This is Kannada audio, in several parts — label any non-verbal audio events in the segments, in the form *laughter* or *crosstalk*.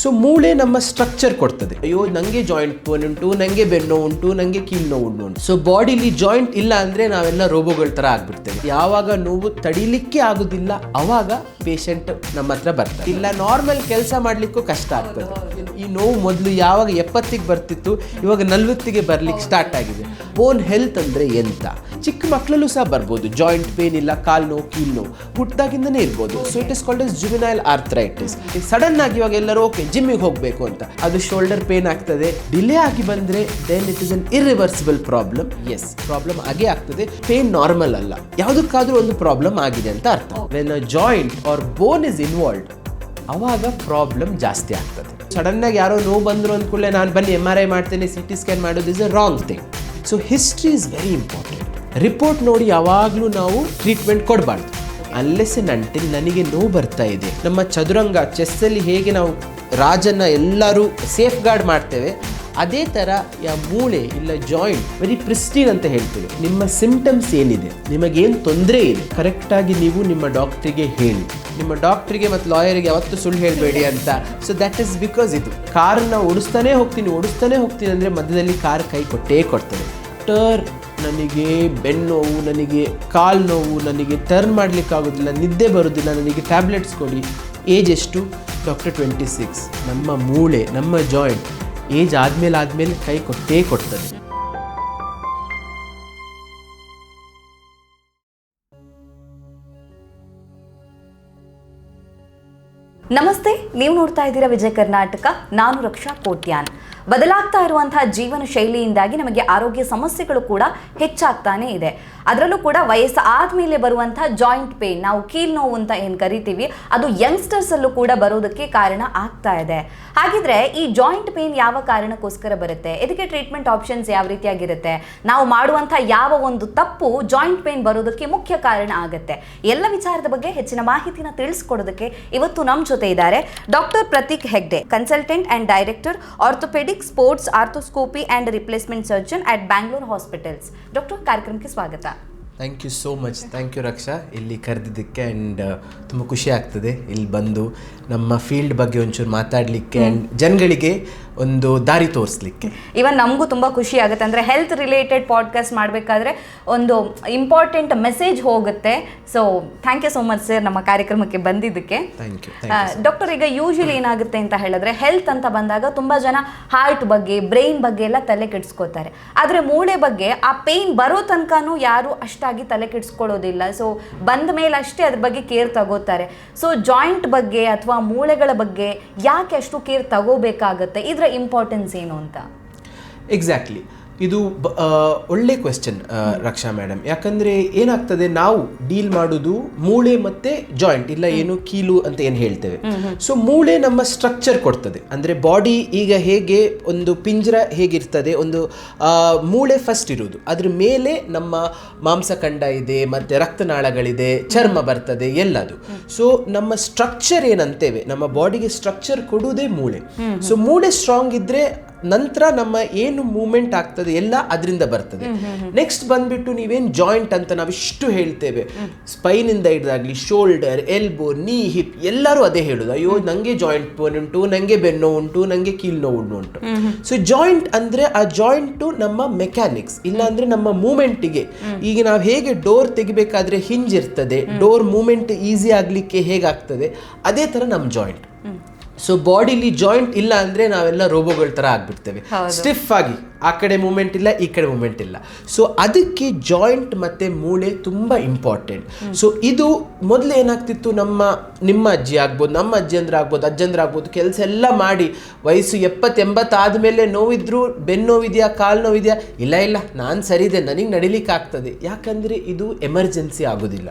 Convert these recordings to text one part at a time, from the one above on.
ಸೊ ಮೂಳೆ ನಮ್ಮ ಸ್ಟ್ರಕ್ಚರ್ ಕೊಡ್ತದೆ. ಅಯ್ಯೋ, ನಂಗೆ ಜಾಯಿಂಟ್ ಪೋನ್ ಉಂಟು, ನಂಗೆ ಬೆನ್ನು ಉಂಟು, ನಂಗೆ ಕೀಲ್ ನೋವು ಉಂಟು. ಸೊ ಬಾಡಿಲಿ ಜಾಯಿಂಟ್ ಇಲ್ಲ ಅಂದ್ರೆ ನಾವೆಲ್ಲ ರೋಬೋಗಳ ತರ ಆಗ್ಬಿಡ್ತೇವೆ. ಯಾವಾಗ ನೋವು ತಡಿಲಿಕ್ಕೆ ಆಗುದಿಲ್ಲ, ಅವಾಗ ಪೇಷಂಟ್ ನಮ್ಮ ಹತ್ರ ಬರ್ತಾರೆ. ಇಲ್ಲ ನಾರ್ಮಲ್ ಕೆಲಸ ಮಾಡ್ಲಿಕ್ಕೂ ಕಷ್ಟ ಆಗ್ತದೆ. ಈ ನೋವು ಮೊದಲು ಯಾವಾಗ ಎಪ್ಪತ್ತಿಗೆ ಬರ್ತಿತ್ತು, ಇವಾಗ ನಲ್ವತ್ತಿಗೆ ಬರ್ಲಿಕ್ಕೆ ಸ್ಟಾರ್ಟ್ ಆಗಿದೆ. ಬೋನ್ ಹೆಲ್ತ್ ಅಂದ್ರೆ ಎಂತ? ಚಿಕ್ಕ ಮಕ್ಕಳಲ್ಲೂ ಸಹ ಬರ್ಬೋದು. ಜಾಯಿಂಟ್ ಪೇನ್ ಇಲ್ಲ, ಕಾಲ್ ನೋವು ಕೀಲ್ ನೋವು ಹುಟ್ಟಿದಾಗಿಂದನೇ ಇರ್ಬೋದು. So it is called as juvenile arthritis sudden ಆಗಿ ಇವಾಗ ಎಲ್ಲರೂ ಓಕೆ ಜಿಮ್ಮಿಗೆ ಹೋಗಬೇಕು ಅಂತ. ಅದು ಶೋಲ್ಡರ್ ಪೇನ್ ಆಗ್ತದೆ. ಡಿಲೇ ಆಗಿ ಬಂದ್ರೆ then it is an irreversible problem as problem ಆಗೇ ಆಗ್ತದೆ. ಪೇನ್ ನಾರ್ಮಲ್ ಅಲ್ಲ. ಯಾವುದಕ್ಕಾದ್ರೂ ಒಂದು ಪ್ರಾಬ್ಲಮ್ ಆಗಿದೆ ಅಂತ ಅರ್ಥ. When a joint or bone is involved ಅವಾಗ ಪ್ರಾಬ್ಲಮ್ ಜಾಸ್ತಿ ಆಗ್ತದೆ. ಸಡನ್ ಆಗಿ ಯಾರೋ ನೋವು ಬಂದ್ರು ಅಂದ್ಕೂಡಲೇ ನಾನು ಬನ್ನಿ ಎಂ ಆರ್ ಐ ಮಾಡ್ತೇನೆ ಸಿ ಟಿ ಸ್ಕ್ಯಾನ್ ಮಾಡೋದು is a wrong thing so history is very important report ನೋಡಿ ಯಾವಾಗಲೂ ನಾವು ಟ್ರೀಟ್ಮೆಂಟ್ ಕೊಡಬಾರ್ದು. ಅಲ್ಲೆಸ್ ನಂಟಿಲ್ ನನಗೆ ನೋವು ಬರ್ತಾ ಇದೆ. ನಮ್ಮ ಚದುರಂಗ ಚೆಸ್ಸಲ್ಲಿ ಹೇಗೆ ನಾವು ರಾಜನ್ನ ಎಲ್ಲರೂ ಸೇಫ್ ಗಾರ್ಡ್ ಮಾಡ್ತೇವೆ. ಅದೇ ಥರ ಯಾ ಮೂಳೆ ಇಲ್ಲ ಜಾಯಿಂಟ್ ವೆರಿ ಪ್ರಿಸ್ಟೀನ್ ಅಂತ ಹೇಳ್ತೇವೆ. ನಿಮ್ಮ ಸಿಂಪ್ಟಮ್ಸ್ ಏನಿದೆ? ನಿಮಗೇನು ತೊಂದರೆ ಇದೆ? ಕರೆಕ್ಟಾಗಿ ನೀವು ನಿಮ್ಮ ಡಾಕ್ಟ್ರಿಗೆ ಹೇಳಿ. ನಿಮ್ಮ ಡಾಕ್ಟ್ರಿಗೆ ಮತ್ತು ಲಾಯರಿಗೆ ಯಾವತ್ತೂ ಸುಳ್ಳು ಹೇಳಬೇಡಿ ಅಂತ. ಸೊ ದ್ಯಾಟ್ ಇಸ್ ಬಿಕಾಸ್ ಇದು. ಕಾರನ್ನ ಓಡಿಸ್ತಾನೆ ಹೋಗ್ತೀನಿ ಓಡಿಸ್ತಾನೆ ಹೋಗ್ತೀನಿ ಅಂದರೆ ಮಧ್ಯದಲ್ಲಿ ಕಾರ್ ಕೈ ಕೊಟ್ಟೇ ಕೊಡ್ತಾರೆ ಟರ್ ನನಗೆ ಬೆನ್ನೋವು ನನಗೆ, ಕಾಲು ನೋವು ನನಗೆ ಟರ್ನ್ ಮಾಡಲಿಕ್ಕಾಗೋದಿಲ್ಲ, ನಿದ್ದೆ ಬರೋದಿಲ್ಲ, ನನಗೆ ಟ್ಯಾಬ್ಲೆಟ್ಸ್ ಕೊಡಿ. ಏಜ್ ಎಷ್ಟು? ಡಾಕ್ಟರ್ ಟ್ವೆಂಟಿ ಸಿಕ್ಸ್ ನಮ್ಮ ಮೂಳೆ, ನಮ್ಮ ಜಾಯಿಂಟ್ ಏಜ್ ಆದಮೇಲೆ ಆದಮೇಲೆ ಕೈ ಕೊಟ್ಟೇ ಕೊಡ್ತದೆ. ನಮಸ್ತೆ, ನೀವು ನೋಡ್ತಾ ಇದ್ದೀರಾ ವಿಜಯ ಕರ್ನಾಟಕ, ನಾನು ರಕ್ಷಾ ಕೋಟ್ಯಾನ್. ಬದಲಾಗ್ತಾ ಇರುವಂತಹ ಜೀವನ ಶೈಲಿಯಿಂದಾಗಿ ನಮಗೆ ಆರೋಗ್ಯ ಸಮಸ್ಯೆಗಳು ಕೂಡ ಹೆಚ್ಚಾಗ್ತಾನೆ ಇದೆ. ಅದರಲ್ಲೂ ಕೂಡ ವಯಸ್ಸು ಆದಮೇಲೆ ಬರುವಂತಹ ಜಾಯಿಂಟ್ ಪೇನ್ ನಾವು ಕೀಲ್ ನೋವು ಅಂತ ಏನು ಕರಿತೀವಿ, ಅದು ಯಂಗ್ಸ್ಟರ್ಸ್ ಅಲ್ಲೂ ಕೂಡ ಬರೋದಕ್ಕೆ ಕಾರಣ ಆಗ್ತಾ ಇದೆ. ಹಾಗಿದ್ರೆ ಈ ಜಾಯಿಂಟ್ ಪೇನ್ ಯಾವ ಕಾರಣಕ್ಕೋಸ್ಕರ ಬರುತ್ತೆ? ಇದಕ್ಕೆ ಟ್ರೀಟ್ಮೆಂಟ್ ಆಪ್ಷನ್ಸ್ ಯಾವ ರೀತಿಯಾಗಿರುತ್ತೆ? ನಾವು ಮಾಡುವಂತಹ ಯಾವ ಒಂದು ತಪ್ಪು ಜಾಯಿಂಟ್ ಪೇನ್ ಬರೋದಕ್ಕೆ ಮುಖ್ಯ ಕಾರಣ ಆಗುತ್ತೆ. ಎಲ್ಲ ವಿಚಾರದ ಬಗ್ಗೆ ಹೆಚ್ಚಿನ ಮಾಹಿತಿನ ತಿಳಿಸ್ಕೊಡೋದಕ್ಕೆ ಇವತ್ತು ನಮ್ಮ ಜೊತೆ ಇದ್ದಾರೆ doctor Prateek Hegde consultant and director orthopedic sports arthroscopy and replacement surgeon at Bangalore hospitals doctor ಕಾರ್ಯಕ್ರಮಕ್ಕೆ ಸ್ವಾಗತ. Thank you so much thank you Raksha ಇಲ್ಲಿ ಕರೆದಿದ್ದಕ್ಕೆ ಆ್ಯಂಡ್ ತುಂಬ ಖುಷಿ ಆಗ್ತದೆ. ಇಲ್ಲಿ ಬಂದು ನಮ್ಮ ಫೀಲ್ಡ್ ಬಗ್ಗೆ ಒಂಚೂರು ಮಾತಾಡಲಿಕ್ಕೆ ಆ್ಯಂಡ್ ಜನಗಳಿಗೆ ಒಂದು ದಾರಿ ತೋರಿಸ್ಲಿಕ್ಕೆ. ಇವನ್ ನಮಗೂ ತುಂಬ ಖುಷಿ ಆಗುತ್ತೆ. ಅಂದರೆ ಹೆಲ್ತ್ ರಿಲೇಟೆಡ್ ಪಾಡ್ಕಾಸ್ಟ್ ಮಾಡಬೇಕಾದ್ರೆ ಒಂದು ಇಂಪಾರ್ಟೆಂಟ್ ಮೆಸೇಜ್ ಹೋಗುತ್ತೆ. So thank you so much sir ನಮ್ಮ ಕಾರ್ಯಕ್ರಮಕ್ಕೆ ಬಂದಿದ್ದಕ್ಕೆ. ಥ್ಯಾಂಕ್ ಯು ಡಾಕ್ಟರ್ ಈಗ ಯೂಶಲಿ ಏನಾಗುತ್ತೆ ಅಂತ ಹೇಳಿದ್ರೆ ಹೆಲ್ತ್ ಅಂತ ಬಂದಾಗ ತುಂಬ ಜನ ಹಾರ್ಟ್ ಬಗ್ಗೆ ಬ್ರೈನ್ ಬಗ್ಗೆ ಎಲ್ಲ ತಲೆ ಕೆಡಿಸ್ಕೋತಾರೆ. ಆದರೆ ಮೂಳೆ ಬಗ್ಗೆ ಆ ಪೇಯ್ನ್ ಬರೋ ತನಕನೂ ಯಾರು ಅಷ್ಟಾಗಿ ತಲೆ ಕೆಡಿಸ್ಕೊಳ್ಳೋದಿಲ್ಲ. ಸೊ ಬಂದ ಮೇಲೆ ಅಷ್ಟೇ ಅದ್ರ ಬಗ್ಗೆ ಕೇರ್ ತಗೋತಾರೆ. ಸೊ ಜಾಯಿಂಟ್ ಬಗ್ಗೆ ಅಥವಾ ಮೂಳೆಗಳ ಬಗ್ಗೆ ಯಾಕೆ ಅಷ್ಟು ಕೇರ್ ತಗೋಬೇಕಾಗತ್ತೆ? ಇದರ ಇಂಪಾರ್ಟೆನ್ಸ್ ಏನು ಅಂತ? ಎಕ್ಸಾಕ್ಟ್ಲಿ ಇದು ಒಳ್ಳೆ ಕ್ವೆಶ್ಚನ್ ರಕ್ಷಾ ಮೇಡಮ್ ಯಾಕಂದ್ರೆ ಏನಾಗ್ತದೆ ನಾವು ಡೀಲ್ ಮಾಡೋದು ಮೂಳೆ ಮತ್ತೆ ಜಾಯಿಂಟ್ ಇಲ್ಲ ಏನು ಕೀಲು ಅಂತ ಏನು ಹೇಳ್ತೇವೆ. ಸೊ ಮೂಳೆ ನಮ್ಮ ಸ್ಟ್ರಕ್ಚರ್ ಕೊಡ್ತದೆ. ಅಂದ್ರೆ ಬಾಡಿ ಈಗ ಹೇಗೆ ಒಂದು ಪಿಂಜರ ಹೇಗಿರ್ತದೆ ಒಂದು ಮೂಳೆ ಫಸ್ಟ್ ಇರೋದು ಅದ್ರ ಮೇಲೆ ನಮ್ಮ ಮಾಂಸಖಂಡ ಇದೆ ಮತ್ತೆ ರಕ್ತನಾಳಗಳಿದೆ ಚರ್ಮ ಬರ್ತದೆ ಎಲ್ಲದು. ಸೊ ನಮ್ಮ ಸ್ಟ್ರಕ್ಚರ್ ಏನಂತೇವೆ ನಮ್ಮ ಬಾಡಿಗೆ ಸ್ಟ್ರಕ್ಚರ್ ಕೊಡುವುದೇ ಮೂಳೆ. ಸೊ ಮೂಳೆ ಸ್ಟ್ರಾಂಗ್ ಇದ್ರೆ ನಂತರ ನಮ್ಮ ಏನು ಮೂವ್ಮೆಂಟ್ ಆಗ್ತದೆ ಎಲ್ಲ ಅದರಿಂದ ಬರ್ತದೆ. ನೆಕ್ಸ್ಟ್ ಬಂದ್ಬಿಟ್ಟು ನೀವೇನು ಜಾಯಿಂಟ್ ಅಂತ ನಾವಿಷ್ಟು ಹೇಳ್ತೇವೆ. ಸ್ಪೈನ್ ಇಂದ ಹಿಡಿದಾಗ್ಲಿ ಶೋಲ್ಡರ್ ಎಲ್ಬೋ ನೀ ಹಿಪ್ ಎಲ್ಲರೂ ಅದೇ ಹೇಳುದು. ಅಯ್ಯೋ ನಂಗೆ ಜಾಯಿಂಟ್ ಪೋನ್ ಉಂಟು ನಂಗೆ ಬೆನ್ನು ಉಂಟು ನಂಗೆ ಕೀಲ್ ನೋವು ಉಂಟು. ಸೊ ಜಾಯಿಂಟ್ ಅಂದ್ರೆ ಆ ಜಾಯಿಂಟ್ ನಮ್ಮ ಮೆಕ್ಯಾನಿಕ್ಸ್ ಇಲ್ಲ ಅಂದ್ರೆ ನಮ್ಮ ಮೂಮೆಂಟಿಗೆ ಈಗ ನಾವು ಹೇಗೆ ಡೋರ್ ತೆಗಿಬೇಕಾದ್ರೆ ಹಿಂಜ್ ಇರ್ತದೆ. ಡೋರ್ ಮೂಮೆಂಟ್ ಈಸಿ ಆಗ್ಲಿಕ್ಕೆ ಹೇಗಾಗ್ತದೆ? ಅದೇ ತರ ನಮ್ಮ ಜಾಯಿಂಟ್ ಸೊ ಬಾಡಿಲಿ ಜಾಯಿಂಟ್ ಇಲ್ಲ ಅಂದ್ರೆ ನಾವೆಲ್ಲ ರೋಬೋಗಳ ತರ ಆಗ್ಬಿಡ್ತೇವೆ. ಸ್ಟಿಫ್ ಆಗಿ. ಆ ಕಡೆ ಮೂಮೆಂಟ್ ಇಲ್ಲ ಈ ಕಡೆ ಮೂಮೆಂಟ್ ಇಲ್ಲ. ಸೊ ಅದಕ್ಕೆ ಜಾಯಿಂಟ್ ಮತ್ತೆ ಮೂಳೆ ತುಂಬಾ ಇಂಪಾರ್ಟೆಂಟ್ ಸೊ ಇದು ಮೊದಲು ಏನಾಗ್ತಿತ್ತು? ನಮ್ಮ ನಿಮ್ಮ ಅಜ್ಜಿ ಆಗ್ಬೋದು ನಮ್ಮ ಅಜ್ಜಂದ್ರ ಆಗ್ಬೋದು ಅಜ್ಜಂದ್ರ ಆಗ್ಬೋದು ಕೆಲಸ ಎಲ್ಲ ಮಾಡಿ ವಯಸ್ಸು ಎಪ್ಪತ್ತೆಂಬತ್ತಾದಮೇಲೆ ನೋವಿದ್ರು ಬೆನ್ನು ನೋವಿದೆಯಾ ಕಾಲು ನೋವಿದೆಯಾ? ಇಲ್ಲ ಇಲ್ಲ ನಾನು ಸರಿ ಇದೆ ನನಗೆ ನಡಿಲಿಕ್ಕೆ ಆಗ್ತದೆ. ಯಾಕಂದ್ರೆ ಇದು ಎಮರ್ಜೆನ್ಸಿ ಆಗೋದಿಲ್ಲ.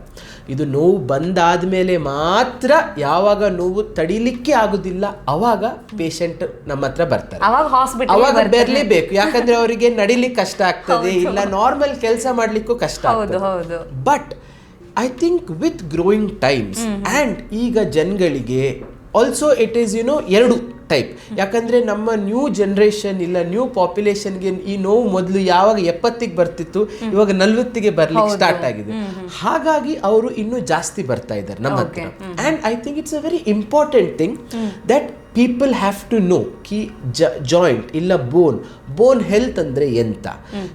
ಇದು ನೋವು ಬಂದಾದ್ಮೇಲೆ ಮಾತ್ರ ಯಾವಾಗ ನೋವು ತಡಿಲಿಕ್ಕೆ ಆಗೋದಿಲ್ಲ ಅವಾಗ ಪೇಷಂಟ್ ನಮ್ಮ ಹತ್ರ ಬರ್ತಾರೆ. ಅವಾಗ ಬರಲೇಬೇಕು. ಯಾಕಂದ್ರೆ ಅವರಿಗೆ ನಡಿಲಿಕ್ಕೆ ಕಷ್ಟ ಆಗ್ತದೆ ಇಲ್ಲ ನಾರ್ಮಲ್ ಕೆಲಸ ಮಾಡ್ಲಿಕ್ಕೂ ಕಷ್ಟ ಆಗ್ತದೆ. But I think with growing times and ಈಗ ಜನಗಳಿಗೆ also it is you know ಎರಡು. ಟೈಪ್ ಯಾಕಂದ್ರೆ ನಮ್ಮ ನ್ಯೂ ಜನರೇಷನ್ ಇಲ್ಲ ನ್ಯೂ ಪಾಪ್ಯುಲೇಷನ್ಗೆ ಈ ನೋವು ಮೊದಲು ಯಾವಾಗ ಎಪ್ಪತ್ತಿಗೆ ಬರ್ತಿತ್ತು ಇವಾಗ ನಲ್ವತ್ತಿಗೆ ಬರ್ಲಿಕ್ಕೆ ಸ್ಟಾರ್ಟ್ ಆಗಿದೆ. ಹಾಗಾಗಿ ಅವರು ಇನ್ನೂ ಜಾಸ್ತಿ ಬರ್ತಾ ಇದ್ದಾರೆ ನಮ್ಮ ಹತ್ರ. And I think it's a very important thing that people have to know Ki joint ಇಲ್ಲ ಬೋನ್ ಬೋನ್ ಹೆಲ್ತ್ ಅಂದರೆ ಎಂತ?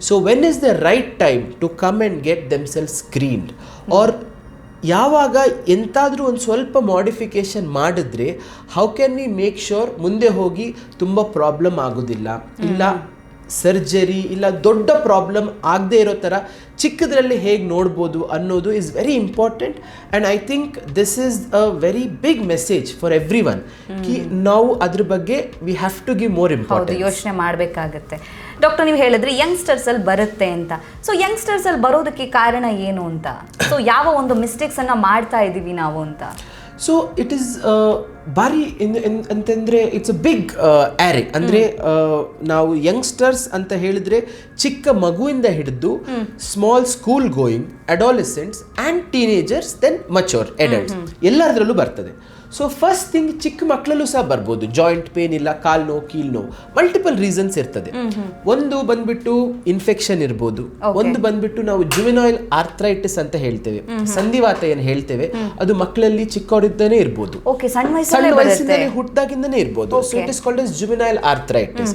So when is the right time to come and get themselves screened or ಯಾವಾಗ ಎಂತಾದರೂ ಒಂದು ಸ್ವಲ್ಪ ಮಾಡಿಫಿಕೇಶನ್ ಮಾಡಿದ್ರೆ how can we make sure ಮುಂದೆ ಹೋಗಿ ತುಂಬ ಪ್ರಾಬ್ಲಮ್ ಆಗೋದಿಲ್ಲ? ಇಲ್ಲ ಸರ್ಜರಿ ಇಲ್ಲ ದೊಡ್ಡ ಪ್ರಾಬ್ಲಮ್ ಆಗದೆ ಇರೋ ಥರ ಚಿಕ್ಕದ್ರಲ್ಲಿ ಹೇಗೆ ನೋಡ್ಬೋದು ಅನ್ನೋದು is very important and I think this is a very big message for every one ಕಿ ನಾವು ಅದ್ರ ಬಗ್ಗೆ we have to give more important ಯೋಚನೆ ಮಾಡಬೇಕಾಗತ್ತೆ. ಡಾಕ್ಟರ್ ನೀವು ಹೇಳಿದ್ರಿ ಯಂಗ್ಸ್ಟರ್ಸ್ ಅಲ್ಲಿ ಬರುತ್ತೆ ಅಂತ. ಸೊ ಯಂಗ್ಸ್ಟರ್ಸ್ ಅಲ್ಲಿ ಬರೋದಕ್ಕೆ ಕಾರಣ ಏನು ಅಂತ? ಸೊ ಯಾವ ಒಂದು ಮಿಸ್ಟೇಕ್ಸ್ ಅನ್ನ ಮಾಡ್ತಾ ಇದೀವಿ ನಾವು ಅಂತ? ಸೊ ಇಟ್ ಈಸ್ ಭಾರಿ ಅಂತಂದ್ರೆ ಇಟ್ಸ್ ಅ ಬಿಗ್ ಆ್ಯರೆ ಅಂದ್ರೆ ನಾವು ಯಂಗ್ಸ್ಟರ್ಸ್ ಅಂತ ಹೇಳಿದ್ರೆ ಚಿಕ್ಕ ಮಗುವಿಂದ ಹಿಡಿದು small school going adolescents and teenagers then mature adults ಎಲ್ಲದರಲ್ಲೂ ಬರ್ತದೆ. ಸೊ ಫಸ್ಟ್ ಥಿಂಗ್ ಚಿಕ್ಕ ಮಕ್ಕಳಲ್ಲೂ ಸಹ ಬರ್ಬೋದು. ಜಾಯಿಂಟ್ ಪೇನ್ ಇಲ್ಲ ಕಾಲ್ ನೋವು ಕೀಲ್ ನೋವು. ಮಲ್ಟಿಪಲ್ ರೀಸನ್ಸ್ ಇರ್ತದೆ. ಒಂದು ಬಂದ್ಬಿಟ್ಟು ಇನ್ಫೆಕ್ಷನ್ ಇರ್ಬೋದು. ಒಂದು ಬಂದ್ಬಿಟ್ಟು ನಾವು ಜುವಿನಾಯಿಲ್ ಆರ್ಥ್ರೈಟಿಸ್ ಅಂತ ಹೇಳ್ತೇವೆ. ಸಂಧಿವಾತ ಏನು ಹೇಳ್ತೇವೆ? ಅದು ಮಕ್ಕಳಲ್ಲಿ ಚಿಕ್ಕವರಿದ್ದಾನೆ ಇರ್ಬೋದು. ಸಣ್ಣ ವಯಸ್ಸಿನಲ್ಲಿ ಹುಟ್ಟಿದಾಗಿಂದನೇ ಇರ್ಬೋದು. So it is called as juvenile arthritis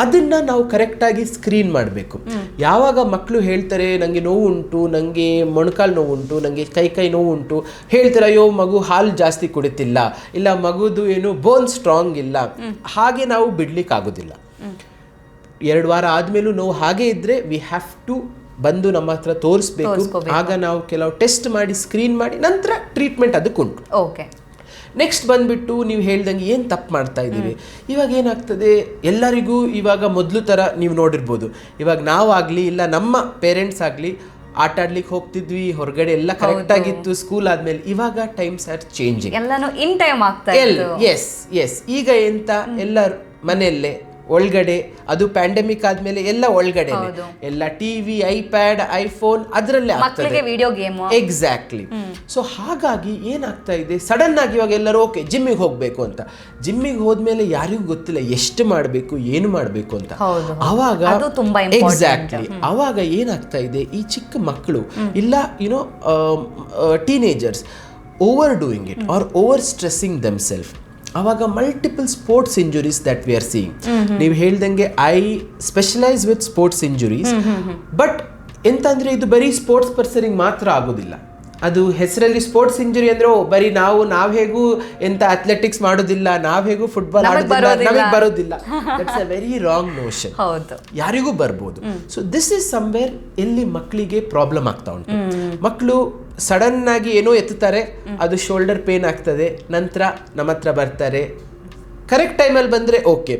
ಅದನ್ನ ನಾವು ಕರೆಕ್ಟ್ ಆಗಿ ಸ್ಕ್ರೀನ್ ಮಾಡಬೇಕು. ಯಾವಾಗ ಮಕ್ಕಳು ಹೇಳ್ತಾರೆ ನಂಗೆ ನೋವು ಉಂಟು ನಂಗೆ ಮೊಣಕಾಲು ನೋವು ಉಂಟು ನಂಗೆ ಕೈ ಕೈ ನೋವು ಉಂಟು ಹೇಳ್ತಾರೆ ಅಯ್ಯೋ ಮಗು ಹಾಲು ಜಾಸ್ತಿ ಕುಡಿತಿಲ್ಲ ಇಲ್ಲ ಮಗುದು ಏನು ಬೋನ್ ಸ್ಟ್ರಾಂಗ್ ಇಲ್ಲ. ಹಾಗೆ ನಾವು ಬಿಡ್ಲಿಕ್ಕೆ ಆಗೋದಿಲ್ಲ ಎರಡು ವಾರ ಆದಮೇಲೂ ನೋವು ಹಾಗೆ ಇದ್ರೆ ವಿ ಹ್ಯಾವ್ ಟು ಬಂದು ನಮ್ಮ ಹತ್ರ ತೋರಿಸ್ಬೇಕು. ಆಗ ನಾವು ಕೆಲವು ಟೆಸ್ಟ್ ಮಾಡಿ ಸ್ಕ್ರೀನ್ ಮಾಡಿ ನಂತರ ಟ್ರೀಟ್ಮೆಂಟ್ ಅದಕ್ಕುಂಟು ಓಕೆ. ನೆಕ್ಸ್ಟ್ ಬಂದ್ಬಿಟ್ಟು ನೀವು ಹೇಳ್ದಂಗೆ ಏನು ತಪ್ಪು ಮಾಡ್ತಾ ಇದ್ದೀವಿ ಇವಾಗ ಏನಾಗ್ತದೆ? ಎಲ್ಲರಿಗೂ ಇವಾಗ ಮೊದಲು ಥರ ನೀವು ನೋಡಿರ್ಬೋದು. ಇವಾಗ ನಾವಾಗಲಿ ಇಲ್ಲ ನಮ್ಮ ಪೇರೆಂಟ್ಸ್ ಆಗಲಿ ಆಟ ಆಡ್ಲಿಕ್ಕೆ ಹೋಗ್ತಿದ್ವಿ ಹೊರಗಡೆ ಎಲ್ಲ ಕರೆಕ್ಟ್ ಆಗಿತ್ತು ಸ್ಕೂಲ್ ಆದ್ಮೇಲೆ ಇವಾಗ ಟೈಮ್ಸ್ ಆರ್ ಚೇಂಜಿಂಗ್ ಎಲ್ಲಾನು ಇನ್ ಟೈಮ್ ಆಗ್ತಾ ಎಸ್ ಎಸ್ ಈಗ ಎಂತ? ಎಲ್ಲ ಮನೆಯಲ್ಲೇ ಒಳಗಡೆ ಅದು ಪ್ಯಾಂಡಮಿಕ್ ಆದ್ಮೇಲೆ ಎಲ್ಲ ಒಳಗಡೆ ಎಲ್ಲ ಟಿವಿ ಐಪ್ಯಾಡ್ ಐಫೋನ್ ಅದರಲ್ಲೇ ಆಗ್ತದೆ. ಮಕ್ಕಳಿಗೆ ವಿಡಿಯೋ ಗೇಮ್ ಎಕ್ಸಾಕ್ಟ್ಲಿ ಸೊ ಹಾಗಾಗಿ ಏನಾಗ್ತಾ ಇದೆ ಸಡನ್ ಆಗಿ ಇವಾಗ ಎಲ್ಲರೂ ಓಕೆ ಜಿಮ್ಮಿಗೆ ಹೋಗಬೇಕು ಅಂತ. ಜಿಮ್ಮಿಗೆ ಹೋದ್ಮೇಲೆ ಯಾರಿಗೂ ಗೊತ್ತಿಲ್ಲ ಎಷ್ಟು ಮಾಡಬೇಕು ಏನು ಮಾಡಬೇಕು ಅಂತ. ಅವಾಗ ಅದು ತುಂಬಾ important. ಎಕ್ಸಾಕ್ಟ್ಲಿ ಅವಾಗ ಏನಾಗ್ತಾ ಇದೆ ಈ ಚಿಕ್ಕ ಮಕ್ಕಳು ಇಲ್ಲ you know teenagers over doing it are over stressing them ಅವಾಗ multiple sports injuries that we are seeing ನೀವು ಹೇಳ್ದಂಗೆ I specialise with sports injuries but ಎಂತಂದ್ರೆ ಇದು ಬರೀ ಸ್ಪೋರ್ಟ್ಸ್ ಪರ್ಸನಿಗೆ ಮಾತ್ರ ಆಗೋದಿಲ್ಲ. ಅದು ಹೆಸರಲ್ಲಿ ಸ್ಪೋರ್ಟ್ಸ್ ಇಂಜುರಿ ಅಂದ್ರೆ ಬರೀ ನಾವು ನಾವ್ ಹೇಗೂ ಎಂತ ಅಥ್ಲೆಟಿಕ್ಸ್ ಮಾಡೋದಿಲ್ಲ ನಾವ್ ಹೇಗೂ ಫುಟ್ಬಾಲ್ ಆಡೋದಿಲ್ಲ ಬರೋದಿಲ್ಲ. ನಮಗೆ ಬರೋದಿಲ್ಲ that's a very wrong notion ಯಾರಿಗೂ ಬರ್ಬೋದು. ಸೊ ದಿಸ್ ಇಸ್ ಸಮ್ವೇರ್ ಎಲ್ಲಿ ಮಕ್ಕಳಿಗೆ ಪ್ರಾಬ್ಲಮ್ ಆಗ್ತಾ ಉಂಟು. ಮಕ್ಕಳು ಸಡನ್ ಆಗಿ ಏನೋ ಎತ್ತುತ್ತಾರೆ ಅದು ಶೋಲ್ಡರ್ ಪೇನ್ ಆಗ್ತದೆ ನಂತರ ನಮ್ಮ ಹತ್ರ ಬರ್ತಾರೆ. ಕರೆಕ್ಟ್ ಟೈಮಲ್ಲಿ ಬಂದರೆ ಓಕೆ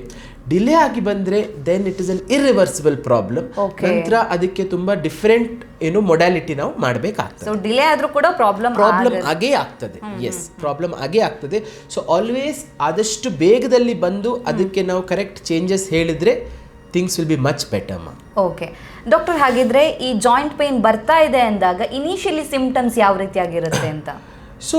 ಡಿಲೇ ಆಗಿ ಬಂದರೆ then it is an irreversible problem ನಂತರ ಅದಕ್ಕೆ ತುಂಬ ಡಿಫ್ರೆಂಟ್ ಏನು ಮೊಡ್ಯಾಲಿಟಿ ನಾವು ಮಾಡಬೇಕಾಗ್ತದೆ. ಸೊ ಡಿಲೇ ಆದರೂ ಕೂಡ ಪ್ರಾಬ್ಲಮ್ ಪ್ರಾಬ್ಲಮ್ ಆಗೇ ಆಗ್ತದೆ. ಎಸ್ ಪ್ರಾಬ್ಲಮ್ ಆಗೇ ಆಗ್ತದೆ. ಸೊ ಆಲ್ವೇಸ್ ಆದಷ್ಟು ಬೇಗದಲ್ಲಿ ಬಂದು ಅದಕ್ಕೆ ನಾವು ಕರೆಕ್ಟ್ ಚೇಂಜಸ್ ಹೇಳಿದ್ರೆ things will be much better ಮಾ ಓಕೆ ಡಾಕ್ಟರ್ ಹಾಗಿದ್ರೆ ಈ ಜಾಯಿಂಟ್ ಪೇನ್ ಬರ್ತಾ ಇದೆ ಅಂದಾಗ ಇನಿಷಿಯಲಿ ಸಿಂಪ್ಟಮ್ಸ್ ಯಾವ ರೀತಿಯಾಗಿರುತ್ತೆ ಅಂತ? ಸೊ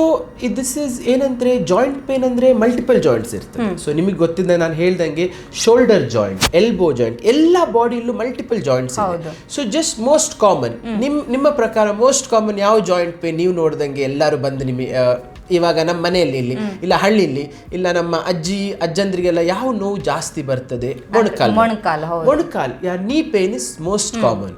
ದಿಸ್ ಇಸ್ ಏನಂದ್ರೆ ಜಾಯಿಂಟ್ ಪೇನ್ ಅಂದ್ರೆ ಮಲ್ಟಿಪಲ್ ಜಾಯಿಂಟ್ಸ್ ಇರ್ತದೆ. ಸೊ ನಿಮಗೆ ಗೊತ್ತಿದೆ ನಾನು ಹೇಳ್ದಂಗೆ ಶೋಲ್ಡರ್ ಜಾಯಿಂಟ್ ಎಲ್ಬೋ ಜಾಯಿಂಟ್ ಎಲ್ಲ ಬಾಡಿಯಲ್ಲೂ ಮಲ್ಟಿಪಲ್ ಜಾಯಿಂಟ್ಸ್. ಇದೆ. ಸೊ ಜಸ್ಟ್ ಮೋಸ್ಟ್ ಕಾಮನ್ ನಿಮ್ ನಿಮ್ಮ ಪ್ರಕಾರ ಮೋಸ್ಟ್ ಕಾಮನ್ ಯಾವ ಜಾಯಿಂಟ್ ಪೇನ್ ನೀವು ನೋಡ್ದಂಗೆ ಎಲ್ಲರೂ ಬಂದು ನಿಮಗೆ ಇವಾಗ ನಮ್ಮ ಮನೆಯಲ್ಲಿ ಇಲ್ಲಿ ಇಲ್ಲ ಹಳ್ಳಿಲಿ ಇಲ್ಲ ನಮ್ಮ ಅಜ್ಜಿ ಅಜ್ಜಂದ್ರಿಗೆಲ್ಲ ಯಾವ ನೋವು ಜಾಸ್ತಿ ಬರ್ತದೆ? ಮೊಣಕಾಲು. ಮೊಣಕಾಲು, yeah knee pain is most common.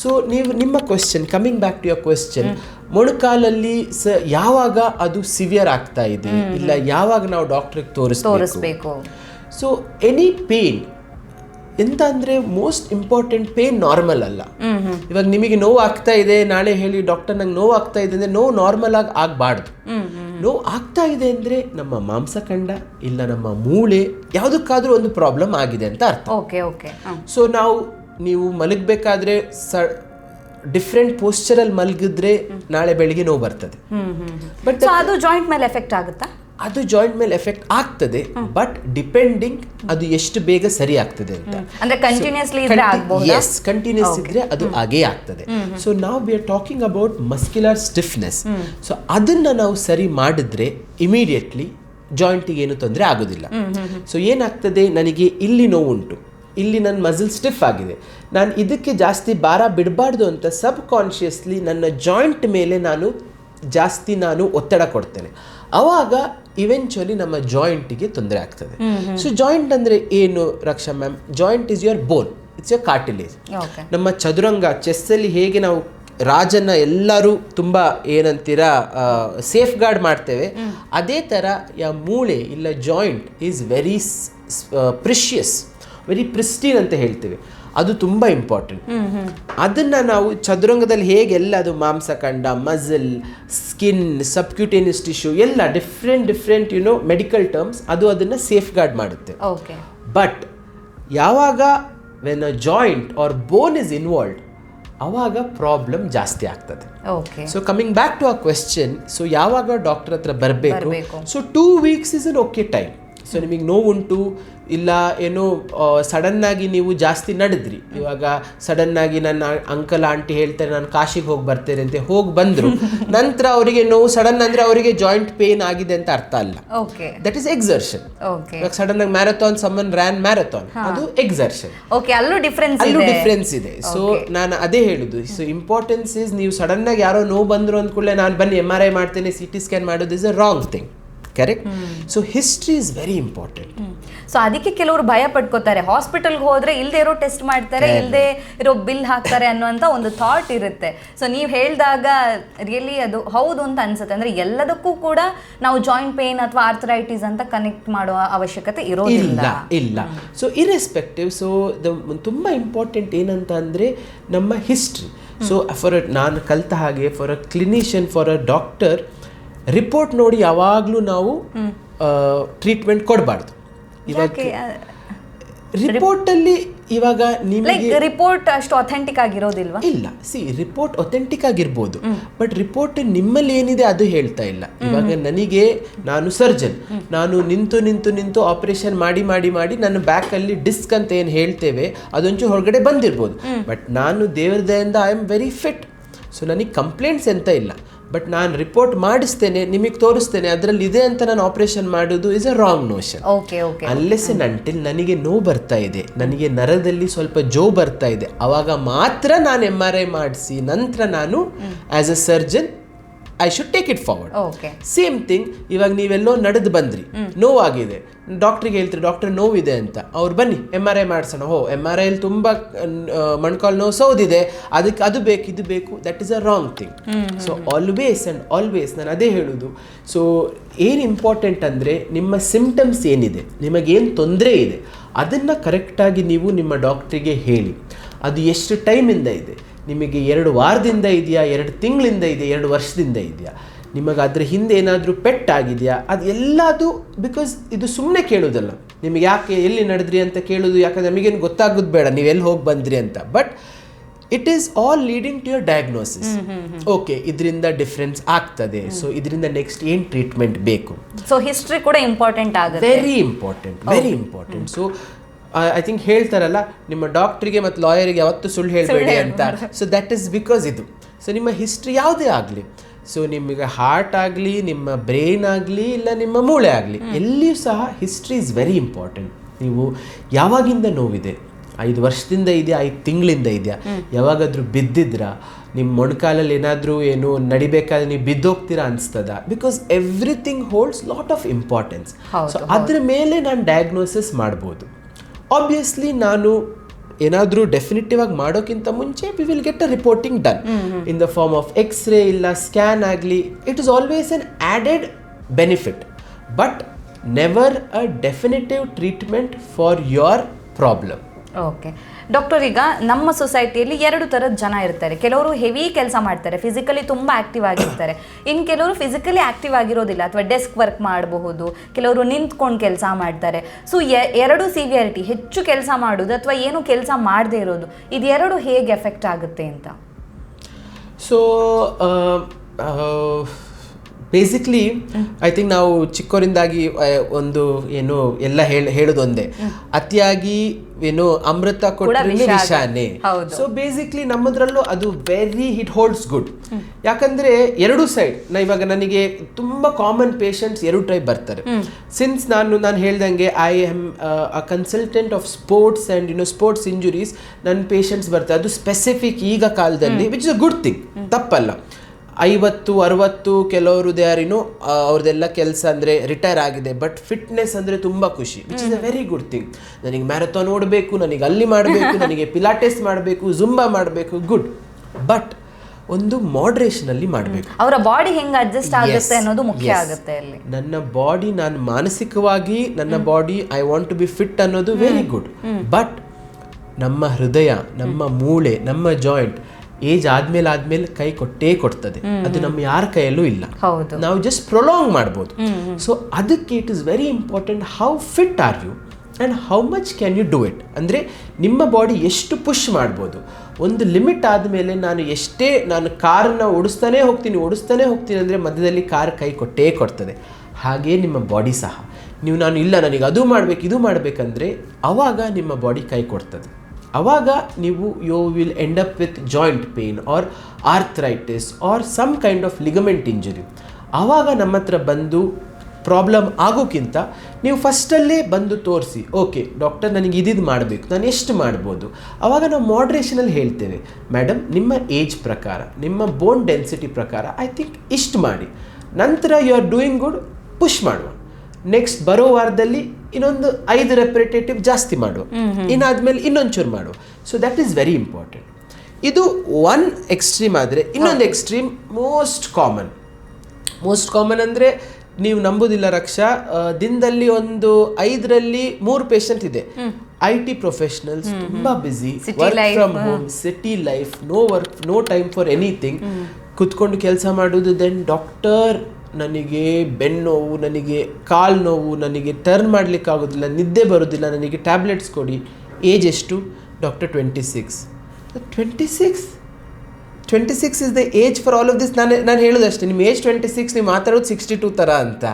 So ನೀವು ನಿಮ್ಮ question coming back to your question ಮೊಣಕಾಲಲ್ಲಿ ಸ ಯಾವಾಗ ಅದು ಸಿವಿಯರ್ ಆಗ್ತಾ ಇದೆ? ಇಲ್ಲ ಯಾವಾಗ ನಾವು ಡಾಕ್ಟ್ರಿಗೆ ತೋರಿಸ್ಬೇಕು? ಸೊ ಎನಿ ಪೇನ್ ಎಂತ ಅಂದ್ರೆ ಮೋಸ್ಟ್ ಇಂಪಾರ್ಟೆಂಟ್ ಪೇನ್ ನಾರ್ಮಲ್ ಅಲ್ಲ. ಇವಾಗ ನಿಮಗೆ ನೋವು ಆಗ್ತಾ ಇದೆ ನಾಳೆ ಹೇಳಿ ಡಾಕ್ಟರ್ ನಂಗೆ ನೋವು ಆಗ್ತಾ ಇದೆ ಅಂದ್ರೆ ನೋವು ನಾರ್ಮಲ್ ಆಗಿ ಆಗಬಾರ್ದು. ನೋವು ಆಗ್ತಾ ಇದೆ ಅಂದ್ರೆ ನಮ್ಮ ಮಾಂಸಖಂಡ ಇಲ್ಲ ನಮ್ಮ ಮೂಳೆ ಯಾವುದಕ್ಕಾದ್ರೂ ಒಂದು ಪ್ರಾಬ್ಲಮ್ ಆಗಿದೆ ಅಂತ ಅರ್ಥ. ಓಕೆ ಓಕೆ ಸೊ ನಾವು ನೀವು ಮಲಗಬೇಕಾದ್ರೆ ಸ ಡಿಫ್ರೆಂಟ್ ಪೋಸ್ಚರಲ್ಲಿ ಮಲಗಿದ್ರೆ ನಾಳೆ ಬೆಳಿಗ್ಗೆ ನೋವು ಬರ್ತದೆ. ಬಟ್ ಅದು ಜಾಯಿಂಟ್ ಮೇಲೆ ಎಫೆಕ್ಟ್ ಆಗುತ್ತಾ? ಅದು ಜಾಯಿಂಟ್ ಮೇಲೆ ಎಫೆಕ್ಟ್ ಆಗ್ತದೆ ಬಟ್ ಡಿಪೆಂಡಿಂಗ್ ಅದು ಎಷ್ಟು ಬೇಗ ಸರಿ ಆಗ್ತದೆ ಅಂತ. ಅಂದ್ರೆ ಕಂಟಿನ್ಯೂಸ್ಲಿ ಎಸ್ ಕಂಟಿನ್ಯೂಸ್ ಇದ್ರೆ ಅದು ಆಗೇ ಆಗ್ತದೆ. ಸೊ ನಾವು we are talking about muscular stiffness so ಅದನ್ನ ನಾವು ಸರಿ ಮಾಡಿದ್ರೆ ಇಮಿಡಿಯೇಟ್ಲಿ ಜಾಯಿಂಟಿಗೆ ಏನು ತೊಂದರೆ ಆಗೋದಿಲ್ಲ. ಸೊ ಏನಾಗ್ತದೆ? ನನಗೆ ಇಲ್ಲಿ ನೋವುಂಟು. ಇಲ್ಲಿ ನನ್ನ ಮಸಲ್ ಸ್ಟಿಫ್ ಆಗಿದೆ. ನಾನು ಇದಕ್ಕೆ ಜಾಸ್ತಿ ಭಾರ ಬಿಡಬಾರ್ದು ಅಂತ ಸಬ್ ಕಾನ್ಷಿಯಸ್ಲಿ ನನ್ನ ಜಾಯಿಂಟ್ ಮೇಲೆ ನಾನು ಜಾಸ್ತಿ ನಾನು ಒತ್ತಡ ಕೊಡ್ತೇನೆ. ಅವಾಗ ಇವೆಂಚುಲಿ ನಮ್ಮ ಜಾಯಿಂಟಿಗೆ ತೊಂದರೆ ಆಗ್ತದೆ. ಸೊ ಜಾಯಿಂಟ್ ಅಂದರೆ ಏನು Raksha ma'am joint is your bone it's your cartilage ನಮ್ಮ ಚದುರಂಗ ಚೆಸ್ಸಲ್ಲಿ ಹೇಗೆ ನಾವು ರಾಜನ್ನ ಎಲ್ಲರೂ ತುಂಬ ಏನಂತೀರಾ ಸೇಫ್ ಗಾರ್ಡ್ ಮಾಡ್ತೇವೆ ಅದೇ ಥರ ಯಾ ಮೂಳೆ ಇಲ್ಲ joint is very precious very pristine ಅಂತ ಹೇಳ್ತೇವೆ. ಅದು ತುಂಬ ಇಂಪಾರ್ಟೆಂಟ್ ಅದನ್ನು ನಾವು ಚದುರಂಗದಲ್ಲಿ ಹೇಗೆ ಎಲ್ಲ ಅದು ಮಾಂಸಖಂಡ ಮಸಲ್ ಸ್ಕಿನ್ ಸಬ್ಕ್ಯೂಟೇನಿಯಸ್ ಟಿಶ್ಯೂ ಎಲ್ಲ different different you know medical terms ಅದು ಅದನ್ನು ಸೇಫ್ ಗಾರ್ಡ್ ಮಾಡುತ್ತೆ. ಓಕೆ ಬಟ್ ಯಾವಾಗ when a joint or bone is involved ಅವಾಗ ಪ್ರಾಬ್ಲಮ್ ಜಾಸ್ತಿ ಆಗ್ತದೆ. Okay so coming back to ಆ ಕ್ವೆಶ್ಚನ್ ಸೊ ಯಾವಾಗ ಡಾಕ್ಟರ್ ಹತ್ರ ಬರಬೇಕು? ಬರ್ಬೇಕು. So two weeks is an okay time so ನಿಮಗೆ ನೋವುಂಟು ಇಲ್ಲ ಏನು ಸಡನ್ ಆಗಿ ನೀವು ಜಾಸ್ತಿ ನಡೆದ್ರಿ. ಇವಾಗ ಸಡನ್ ಆಗಿ ನನ್ನ ಅಂಕಲ್ ಆಂಟಿ ಹೇಳ್ತಾರೆ ನಾನು ಕಾಶಿಗೆ ಹೋಗಿ ಬರ್ತೇನೆ ಅಂತ ಹೋಗಿ ಬಂದ್ರು. *laughs* ನಂತರ ಅವರಿಗೆ ನೋವು ಸಡನ್ ಅಂದ್ರೆ ಅವರಿಗೆ ಜಾಯಿಂಟ್ ಪೇನ್ ಆಗಿದೆ ಅಂತ ಅರ್ಥ ಅಲ್ಲ. ಓಕೆ ದಟ್ ಇಸ್ ಎಕ್ಸರ್ಷನ್ ಇವಾಗ ಸಡನ್ ಆಗಿ ಮ್ಯಾರಥಾನ್ ಸಮ್ಮನ್ ರ್ಯಾನ್ ಮ್ಯಾರಥಾನ್ ಅದು ಎಕ್ಸರ್ಷನ್ ಓಕೆ ಅಲ್ಲೂ ಡಿಫ್ರೆನ್ಸ್ ಅಲ್ಲೂ ಡಿಫ್ರೆನ್ಸ್ ಇದೆ. ಸೊ ನಾನು ಅದೇ ಹೇಳುದು. ಸೊ ಇಂಪಾರ್ಟೆನ್ಸ್ ಇಸ್ ನೀವು ಸಡನ್ ಆಗಿ ಯಾರೋ ನೋವು ಬಂದ್ರು ಅಂದ್ಕೂಡಲೇ ನಾನು ಬನ್ನಿ ಎಂ ಆರ್ ಐ ಮಾಡ್ತೇನೆ ಸಿ ಟಿ ಸ್ಕ್ಯಾನ್ ಮಾಡೋದು is a wrong thing correct so history is very important so ಅದಕ್ಕೆ ಕೆಲವರು ಭಯ ಪಡ್ಕೋತಾರೆ ಹಾಸ್ಪಿಟಲ್ಗೆ ಹೋದ್ರೆ ಇಲ್ಲದೆ ಇರೋ ಟೆಸ್ಟ್ ಮಾಡ್ತಾರೆ ಇಲ್ಲದೆ ಇರೋ ಬಿಲ್ ಹಾಕ್ತಾರೆ ಅನ್ನುವಂಥ ಒಂದು ಥಾಟ್ ಇರುತ್ತೆ. ಸೊ ನೀವು ಹೇಳಿದಾಗ ರಿಯಲಿ ಅದು ಹೌದು ಅಂತ ಅನ್ಸುತ್ತೆ. ಅಂದ್ರೆ ಎಲ್ಲದಕ್ಕೂ ಕೂಡ ನಾವು ಜಾಯಿಂಟ್ ಪೇನ್ ಅಥವಾ ಆರ್ಥರೈಟಿಸ್ ಅಂತ ಕನೆಕ್ಟ್ ಮಾಡುವ ಅವಶ್ಯಕತೆ ಇರೋದಿಲ್ಲ. ಇಲ್ಲ ಸೊ ಇರೆಸ್ಪೆಕ್ಟಿವ್ ಸೊ ತುಂಬ ಇಂಪಾರ್ಟೆಂಟ್ ಏನಂತ ಅಂದರೆ ನಮ್ಮ ಹಿಸ್ಟ್ರಿ ಸೊ ಫಾರ್ ನಾನು ಕಲ್ತ ಹಾಗೆ for a clinician for a doctor report ನೋಡಿ ಯಾವಾಗಲೂ ನಾವು ಟ್ರೀಟ್ಮೆಂಟ್ ಕೊಡಬಾರ್ದು. ಇವಾಗ ರಿಪೋರ್ಟ್ ರಿಪೋರ್ಟಲ್ಲಿ ಇವಾಗ ನಿಮಗೆ ರಿಪೋರ್ಟ್ ಅಷ್ಟು ಅಥೆಂಟಿಕ್ ಆಗಿರೋದಿಲ್ವಾ? ಇಲ್ಲ. ಸಿ ರಿಪೋರ್ಟ್ ಅಥೆಂಟಿಕ್ ಆಗಿರ್ಬೋದು. ಬಟ್ ರಿಪೋರ್ಟ್ ನಿಮ್ಮಲ್ಲಿ ಏನಿದೆ ಅದು ಹೇಳ್ತಾ ಇಲ್ಲ. ಇವಾಗ ನನಗೆ ನಾನು ಸರ್ಜನ್ ನಾನು ನಿಂತು ನಿಂತು ನಿಂತು ಆಪರೇಷನ್ ಮಾಡಿ ಮಾಡಿ ಮಾಡಿ ನನ್ನ ಬ್ಯಾಕ್ ಅಲ್ಲಿ ಡಿಸ್ಕ್ ಅಂತ ಏನು ಹೇಳ್ತೇವೆ ಅದೊಂಚೂರು ಹೊರಗಡೆ ಬಂದಿರ್ಬೋದು. ಬಟ್ ನಾನು ದೇವರ ದಯಿಂದ I am very fit so ನನಗೆ ಕಂಪ್ಲೇಂಟ್ಸ್ ಎಂತ ಇಲ್ಲ. ಬಟ್ ನಾನು ರಿಪೋರ್ಟ್ ಮಾಡಿಸ್ತೇನೆ ನಿಮಗೆ ತೋರಿಸ್ತೇನೆ ಅದರಲ್ಲಿ ಇದೆ ಅಂತ ನಾನು ಆಪರೇಷನ್ ಮಾಡೋದು is a wrong notion unless until ನನಗೆ ನೋವು ಬರ್ತಾ ಇದೆ ನನಗೆ ನರದಲ್ಲಿ ಸ್ವಲ್ಪ ಜೋ ಬರ್ತಾ ಇದೆ ಅವಾಗ ಮಾತ್ರ ನಾನು ಎಂ ಆರ್ ಐ ಮಾಡಿಸಿ ನಂತರ ನಾನು as a surgeon I should take it forward okay same thing ಇವಾಗ ನೀವೆಲ್ಲೋ ನಡೆದು ಬಂದ್ರಿ. ನೋವಾಗಿದೆ. ಡಾಕ್ಟ್ರಿಗೆ ಹೇಳ್ತೀರಿ ಡಾಕ್ಟರ್ ನೋವಿದೆ ಅಂತ. ಅವ್ರು ಬನ್ನಿ ಎಂ ಆರ್ ಐ ಮಾಡಿಸೋಣ. ಹೋ ಎಂ ಆರ್ ಐಲಿ ತುಂಬ ಮಣ್ಕಾಲ್ ನೋವು ಸೌದಿದೆ. ಅದಕ್ಕೆ ಅದು ಬೇಕು ಇದು ಬೇಕು. That is a wrong thing so always and always ನಾನು ಅದೇ ಹೇಳೋದು. ಸೊ ಏನು ಇಂಪಾರ್ಟೆಂಟ್ ಅಂದರೆ ನಿಮ್ಮ ಸಿಮ್ಟಮ್ಸ್ ಏನಿದೆ ನಿಮಗೇನು ತೊಂದರೆ ಇದೆ ಅದನ್ನು ಕರೆಕ್ಟಾಗಿ ನೀವು ನಿಮ್ಮ ಡಾಕ್ಟ್ರಿಗೆ ಹೇಳಿ. ಅದು ಎಷ್ಟು ಟೈಮಿಂದ ಇದೆ ನಿಮಗೆ ಎರಡು ವಾರದಿಂದ ಇದೆಯಾ ಎರಡು ತಿಂಗಳಿಂದ ಇದೆಯಾ ಎರಡು ವರ್ಷದಿಂದ ಇದೆಯಾ? ನಿಮಗೆ ಅದ್ರ ಹಿಂದೆ ಏನಾದರೂ ಪೆಟ್ಟಾಗಿದೆಯಾ? ಅದು ಎಲ್ಲದು ಬಿಕಾಸ್ ಇದು ಸುಮ್ಮನೆ ಕೇಳೋದಲ್ಲ. ನಿಮಗೆ ಯಾಕೆ ಎಲ್ಲಿ ನಡೆದ್ರಿ ಅಂತ ಕೇಳೋದು ಯಾಕಂದ್ರೆ ನಮಗೇನು ಗೊತ್ತಾಗೋದು ಬೇಡ ನೀವು ಎಲ್ಲಿ ಹೋಗಿ ಬಂದ್ರಿ ಅಂತ. But it is all leading to your diagnosis okay ಇದರಿಂದ ಡಿಫ್ರೆನ್ಸ್ ಆಗ್ತದೆ. ಸೊ ಇದರಿಂದ ನೆಕ್ಸ್ಟ್ ಏನು ಟ್ರೀಟ್ಮೆಂಟ್ ಬೇಕು? ಸೊ ಹಿಸ್ಟ್ರಿ ಕೂಡ ಇಂಪಾರ್ಟೆಂಟ್ ಆಗುತ್ತೆ. Very important very important so I think ಹೇಳ್ತಾರಲ್ಲ ನಿಮ್ಮ ಡಾಕ್ಟ್ರಿಗೆ ಮತ್ತು ಲಾಯರಿಗೆ ಯಾವತ್ತು ಸುಳ್ಳು ಹೇಳಬೇಡಿ ಅಂತ. ಸೊ ದಟ್ ಇಸ್ ಬಿಕಾಸ್ ಇದು. ಸೊ ನಿಮ್ಮ ಹಿಸ್ಟ್ರಿ ಯಾವುದೇ ಆಗಲಿ ಸೊ ನಿಮಗೆ ಹಾರ್ಟ್ ಆಗಲಿ ನಿಮ್ಮ ಬ್ರೈನ್ ಆಗಲಿ ಇಲ್ಲ ನಿಮ್ಮ ಮೂಳೆ ಆಗಲಿ ಎಲ್ಲಿಯೂ ಸಹ ಹಿಸ್ಟ್ರಿ ಇಸ್ ವೆರಿ ಇಂಪಾರ್ಟೆಂಟ್ ನೀವು ಯಾವಾಗಿಂದ ನೋವಿದೆ? ಐದು ವರ್ಷದಿಂದ ಇದೆಯಾ? ಐದು ತಿಂಗಳಿಂದ ಇದೆಯಾ? ಯಾವಾಗಾದರೂ ಬಿದ್ದಿದ್ರಾ? ನಿಮ್ಮ ಮೊಣಕಾಲಲ್ಲಿ ಏನಾದರೂ ಏನು ನಡಿಬೇಕಾದ್ರೆ ನೀವು ಬಿದ್ದೋಗ್ತೀರಾ ಅನಿಸ್ತದ? Because everything holds lot of importance so ಅದ್ರ ಮೇಲೆ ನಾನು ಡಯಾಗ್ನೋಸಿಸ್ ಮಾಡ್ಬೋದು. ಆಬ್ವಿಯಸ್ಲಿ ನಾನು ಏನಾದರೂ ಡೆಫಿನೆಟಿವ್ ಆಗಿ ಮಾಡೋಕ್ಕಿಂತ ಮುಂಚೆ we will get a reporting done in the form of X-ray ಇಲ್ಲ ಸ್ಕ್ಯಾನ್ ಆಗಲಿ it is always an added benefit but never a definitive treatment for your problem okay doctor ಈಗ ನಮ್ಮ ಸೊಸೈಟಿಯಲ್ಲಿ ಎರಡು ಥರದ ಜನ ಇರ್ತಾರೆ. ಕೆಲವರು ಹೆವಿ ಕೆಲಸ ಮಾಡ್ತಾರೆ ಫಿಸಿಕಲಿ ತುಂಬ ಆಕ್ಟಿವ್ ಆಗಿರ್ತಾರೆ. ಇನ್ನು ಕೆಲವರು ಫಿಸಿಕಲಿ ಆಕ್ಟಿವ್ ಆಗಿರೋದಿಲ್ಲ ಅಥವಾ ಡೆಸ್ಕ್ ವರ್ಕ್ ಮಾಡಬಹುದು, ಕೆಲವರು ನಿಂತ್ಕೊಂಡು ಕೆಲಸ ಮಾಡ್ತಾರೆ. ಸೊ ಎರಡು ಸಿವಿಯರಿಟಿ ಹೆಚ್ಚು ಕೆಲಸ ಮಾಡೋದು ಅಥವಾ ಏನು ಕೆಲಸ ಮಾಡದೇ ಇರೋದು ಇದೆರಡು ಹೇಗೆ ಎಫೆಕ್ಟ್ ಆಗುತ್ತೆ ಅಂತ? ಸೊ ಬೇಸಿಕ್ಲಿ ಐ ಥಿಂಕ್ ನಾವು ಚಿಕ್ಕವರಿಂದಾಗಿ ಒಂದು ಏನು ಎಲ್ಲ ಹೇಳ ಹೇಳೋದೊಂದೇ ಅತಿಯಾಗಿ ಏನು ಅಮೃತ ಕೊಟ್ಟರೆ ವಿಷಾನೇ. ಸೊ ಬೇಸಿಕ್ಲಿ ನಮ್ಮದ್ರಲ್ಲೂ ಅದು ವೆರಿ ಹಿಟ್ ಹೋಲ್ಡ್ಸ್ ಗುಡ್ ಯಾಕಂದ್ರೆ ಎರಡು ಸೈಡ್ ನಾ ಇವಾಗ ನನಗೆ ತುಂಬಾ ಕಾಮನ್ ಪೇಷಂಟ್ಸ್ ಎರಡು ಟೈಪ್ ಬರ್ತಾರೆ. ಸಿನ್ಸ್ ನಾನು ನಾನು ಹೇಳ್ದಂಗೆ I am a consultant of sports and you know sports injuries ನನ್ನ ಪೇಷಂಟ್ಸ್ ಬರ್ತಾರೆ. ಅದು ಸ್ಪೆಸಿಫಿಕ್ ಈಗ ಕಾಲದಲ್ಲಿ which is a good thing ತಪ್ಪಲ್ಲ. ಐವತ್ತು ಅರವತ್ತು ಕೆಲವರು ಆರ್ ಅವ್ರದ್ದೆಲ್ಲ ಕೆಲಸ ಅಂದರೆ ರಿಟೈರ್ ಆಗಿದೆ. ಬಟ್ ಫಿಟ್ನೆಸ್ ಅಂದರೆ ತುಂಬ ಖುಷಿ which is a very good thing ನನಗೆ ಮ್ಯಾರಥಾನ್ ಓಡಬೇಕು ನನಗೆ ಅಲ್ಲಿ ಮಾಡಬೇಕು *laughs* ನನಗೆ ಪಿಲಾಟೆಸ್ ಮಾಡಬೇಕು ಜುಂಬಾ ಮಾಡಬೇಕು ಗುಡ್ ಬಟ್ ಒಂದು ಮಾಡ್ರೇಷನ್ ಅಲ್ಲಿ ಮಾಡಬೇಕು. ಅವರ ಬಾಡಿ ಹೆಂಗೆ ಅಡ್ಜಸ್ಟ್ ಆಗುತ್ತೆ ಅನ್ನೋದು ಮುಖ್ಯ ಆಗುತ್ತೆ ಅಲ್ಲಿ. ನನ್ನ ಬಾಡಿ ನಾನು ಮಾನಸಿಕವಾಗಿ ನನ್ನ body I want to be fit ಅನ್ನೋದು ವೆರಿ ಗುಡ್ ಬಟ್ ನಮ್ಮ ಹೃದಯ ನಮ್ಮ ಮೂಳೆ ನಮ್ಮ ಜಾಯಿಂಟ್ ಏಜ್ ಆದ್ಮೇಲೆ ಆದ್ಮೇಲೆ ಕೈ ಕೊಟ್ಟೇ ಕೊಡ್ತದೆ. ಅದು ನಮ್ಮ ಯಾರ ಕೈಯಲ್ಲೂ ಇಲ್ಲ. ನಾವು ಜಸ್ಟ್ ಪ್ರೊಲಾಂಗ್ ಮಾಡ್ಬೋದು. ಸೊ ಅದಕ್ಕೆ it is very important how fit are you and how much can you do it ಅಂದರೆ ನಿಮ್ಮ ಬಾಡಿ ಎಷ್ಟು ಪುಷ್ ಮಾಡ್ಬೋದು. ಒಂದು ಲಿಮಿಟ್ ಆದಮೇಲೆ ನಾನು ಎಷ್ಟೇ ನಾನು ಕಾರನ್ನ ಓಡಿಸ್ತಾನೆ ಹೋಗ್ತೀನಿ ಓಡಿಸ್ತಾನೆ ಹೋಗ್ತೀನಿ ಅಂದರೆ ಮಧ್ಯದಲ್ಲಿ ಕಾರ್ ಕೈ ಕೊಟ್ಟೇ ಕೊಡ್ತದೆ. ಹಾಗೇ ನಿಮ್ಮ ಬಾಡಿ ಸಹ. ನೀವು ನಾನು ಇಲ್ಲ ನನಗೆ ಅದು ಮಾಡಬೇಕು ಇದು ಮಾಡಬೇಕಂದ್ರೆ ಅವಾಗ ನಿಮ್ಮ ಬಾಡಿ ಕೈ ಕೊಡ್ತದೆ. ಅವಾಗ ನೀವು you will end up with joint pain or arthritis or some kind of ligament injury ಆವಾಗ ನಮ್ಮ ಹತ್ರ ಬಂದು ಪ್ರಾಬ್ಲಮ್ ಆಗೋಕ್ಕಿಂತ ನೀವು ಫಸ್ಟಲ್ಲೇ ಬಂದು ತೋರಿಸಿ ಓಕೆ ಡಾಕ್ಟರ್ ನನಗೆ ಇದಿದ್ದು ಮಾಡಬೇಕು, ನಾನು ಎಷ್ಟು ಮಾಡ್ಬೋದು? ಆವಾಗ ನಾವು ಮಾಡ್ರೇಷನಲ್ಲಿ ಹೇಳ್ತೇವೆ ಮೇಡಮ್ ನಿಮ್ಮ ಏಜ್ ಪ್ರಕಾರ, ನಿಮ್ಮ ಬೋನ್ ಡೆನ್ಸಿಟಿ ಪ್ರಕಾರ ಐ ಥಿಂಕ್ ಇಷ್ಟು ಮಾಡಿ. ನಂತರ you are doing good push ಮಾಡುವ. ನೆಕ್ಸ್ಟ್ ಬರೋ ವಾರದಲ್ಲಿ ಇನ್ನೊಂದು ಐದು ರೆಪ್ರೆಟೇಟಿವ್ ಜಾಸ್ತಿ ಮಾಡುವ ಇನ್ನಾದ್ಮೇಲೆ ಇನ್ನೊಂಚೂರು ಮಾಡು. So that is very important ಇದು ಒನ್ ಎಕ್ಸ್ಟ್ರೀಮ್ ಆದರೆ ಇನ್ನೊಂದು extreme most common most common ಅಂದರೆ ನೀವು ನಂಬುದಿಲ್ಲ ರಕ್ಷಾ ದಿನದಲ್ಲಿ ಒಂದು ಐದರಲ್ಲಿ ಮೂರು ಪೇಷಂಟ್ ಇದೆ. ಐ ಟಿ ಪ್ರೊಫೆಷನಲ್ಸ್ ತುಂಬಾ busy work from home. City life no work no time for anything ಕುತ್ಕೊಂಡು ಕೆಲಸ ಮಾಡೋದು ದೆನ್ ಡಾಕ್ಟರ್ ನನಗೆ ಬೆನ್ನೋವು ನನಗೆ ಕಾಲು ನೋವು ನನಗೆ ಟರ್ನ್ ಮಾಡ್ಲಿಕ್ಕೆ ಆಗೋದಿಲ್ಲ ನಿದ್ದೆ ಬರೋದಿಲ್ಲ ನನಗೆ ಟ್ಯಾಬ್ಲೆಟ್ಸ್ ಕೊಡಿ. ಏಜ್ ಎಷ್ಟು? Doctor twenty six twenty six twenty six is the age for all of this ನಾನು ನಾನು ಹೇಳೋದು ಅಷ್ಟೇ ನಿಮ್ಮ ಏಜ್ ಟ್ವೆಂಟಿ ಸಿಕ್ಸ್ ನೀವು ಮಾತಾಡೋದು ಸಿಕ್ಸ್ಟಿ ಟೂ ಥರ ಅಂತ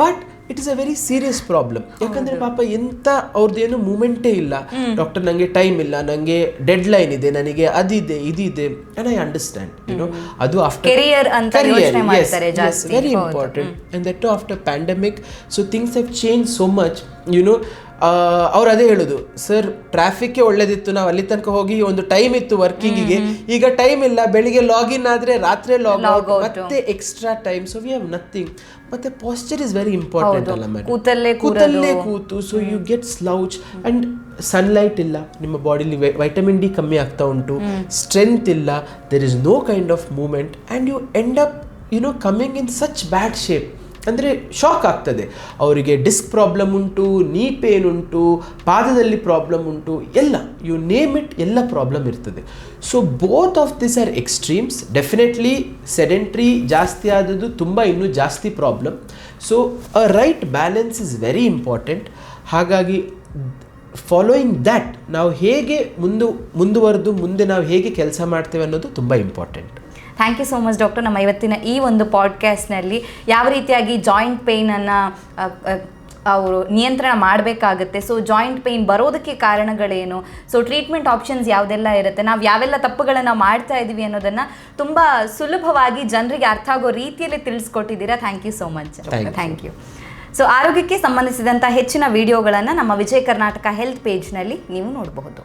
but *laughs* it is a very serious problem ಯಾಕಂದ್ರೆ ಪಾಪ ಎಂತ ಅವ್ರದ್ದೇನು ಮೂಮೆಂಟೇ ಇಲ್ಲ. ಡಾಕ್ಟರ್ ನನಗೆ ಟೈಮ್ ಇಲ್ಲ ನನಗೆ ಡೆಡ್ ಲೈನ್ ಇದೆ ನನಗೆ ಅದಿದೆ ಇದಿದೆ and I understand you know ಅದು ಆಫ್ಟರ್ Career ಅಂತ ಯೋಚನೆ ಮಾಡ್ತಾರೆ ಜಾಸ್ತಿ. Very. Important and that after pandemic so things have change so much you know ಅವ್ರು ಅದೇ ಹೇಳೋದು ಸರ್ ಟ್ರಾಫಿಕ್ಕೇ ಒಳ್ಳೇದಿತ್ತು ನಾವು ಅಲ್ಲಿ ತನಕ ಹೋಗಿ ಒಂದು ಟೈಮ್ ಇತ್ತು ವರ್ಕಿಂಗಿಗೆ ಈಗ ಟೈಮ್ ಇಲ್ಲ ಬೆಳಿಗ್ಗೆ ಲಾಗಿನ್ ಆದ್ರೆ ರಾತ್ರಿ ಲಾಗ್ ಔಟ್ ಮತ್ತೆ extra time so we have nothing ಮತ್ತೆ ಪಾಸ್ಚರ್ ಇಸ್ ವೆರಿ ಇಂಪಾರ್ಟೆಂಟ್ ಅಲ್ಲ ಮೇಡಮ್ ಕೂತಲ್ಲೇ ಕೂತಲ್ಲೇ ಕೂತು so you get slouch and sunlight ಇಲ್ಲ ನಿಮ್ಮ ಬಾಡಿಲಿ ವೈಟಮಿನ್ ಡಿ ಕಮ್ಮಿ ಆಗ್ತಾ ಉಂಟು. ಸ್ಟ್ರೆಂತ್ ಇಲ್ಲ there is no kind of movement and you end up you know coming in such bad shape ಅಂದರೆ ಶಾಕ್ ಆಗ್ತದೆ. ಅವರಿಗೆ ಡಿಸ್ಕ್ ಪ್ರಾಬ್ಲಮ್ ಉಂಟು ನೀ ಪೇನ್ ಉಂಟು, ಪಾದದಲ್ಲಿ ಪ್ರಾಬ್ಲಮ್ ಉಂಟು, ಎಲ್ಲ ಯು ನೇಮ್ ಇಟ್ ಎಲ್ಲ ಪ್ರಾಬ್ಲಮ್ ಇರ್ತದೆ. So both of this are extremes definitely sedentary ಜಾಸ್ತಿ ಆದದ್ದು ತುಂಬ ಇನ್ನೂ ಜಾಸ್ತಿ problem so a right balance is very important ಹಾಗಾಗಿ ಫಾಲೋಯಿಂಗ್ ದ್ಯಾಟ್ ನಾವು ಹೇಗೆ ಮುಂದು, ಮುಂದುವರೆದು, ಮುಂದೆ ನಾವು ಹೇಗೆ ಕೆಲಸ ಮಾಡ್ತೇವೆ ಅನ್ನೋದು ತುಂಬ important thank you so much doctor ನಮ್ಮ ಇವತ್ತಿನ ಈ ಒಂದು ಪಾಡ್ಕಾಸ್ಟ್ನಲ್ಲಿ ಯಾವ ರೀತಿಯಾಗಿ ಜಾಯಿಂಟ್ ಪೇಯ್ನನ್ನು ಅವರು ನಿಯಂತ್ರಣ ಮಾಡಬೇಕಾಗುತ್ತೆ. ಸೊ ಜಾಯಿಂಟ್ ಪೇಯ್ನ್ ಬರೋದಕ್ಕೆ ಕಾರಣಗಳೇನು? ಸೊ ಟ್ರೀಟ್ಮೆಂಟ್ ಆಪ್ಷನ್ಸ್ ಯಾವುದೆಲ್ಲ ಇರುತ್ತೆ? ನಾವು ಯಾವೆಲ್ಲ ತಪ್ಪುಗಳನ್ನು ಮಾಡ್ತಾ ಇದ್ದೀವಿ ಅನ್ನೋದನ್ನು ತುಂಬ ಸುಲಭವಾಗಿ ಜನರಿಗೆ ಅರ್ಥ ಆಗೋ ರೀತಿಯಲ್ಲಿ ತಿಳಿಸ್ಕೊಟ್ಟಿದ್ದೀರಾ. Thank you so much thank you so ಆರೋಗ್ಯಕ್ಕೆ ಸಂಬಂಧಿಸಿದಂಥ ಹೆಚ್ಚಿನ ವಿಡಿಯೋಗಳನ್ನು ನಮ್ಮ ವಿಜಯ ಕರ್ನಾಟಕ ಹೆಲ್ತ್ ಪೇಜ್ನಲ್ಲಿ ನೀವು ನೋಡಬಹುದು.